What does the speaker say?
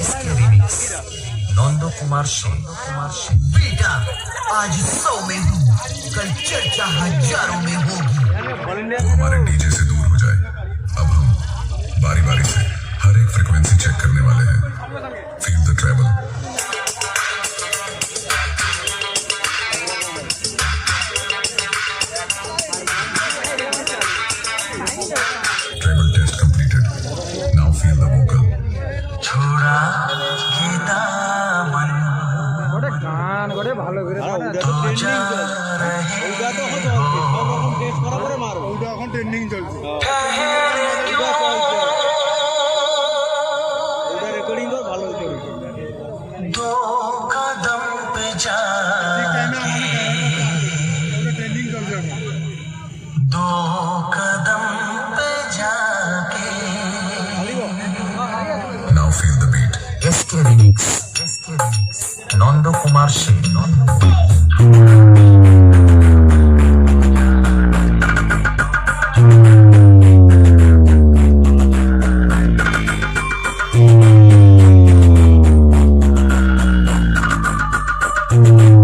इसके नंदो कुमार सिंह। कुमार बेटा, आज सौ में हूँ, कल चर्चा हज़ारों में होगी। हमारे डीजे से दूर हो जाए ওটা এখন ট্রেন্ডিং চলছে। ওটা রেকর্ডিং কর ভালো হতে ট্রেন্ডিং চলছে। দো কদম পে যাকে Now feel the beat. Escape Mix. Nandakumar Sen thank mm -hmm. you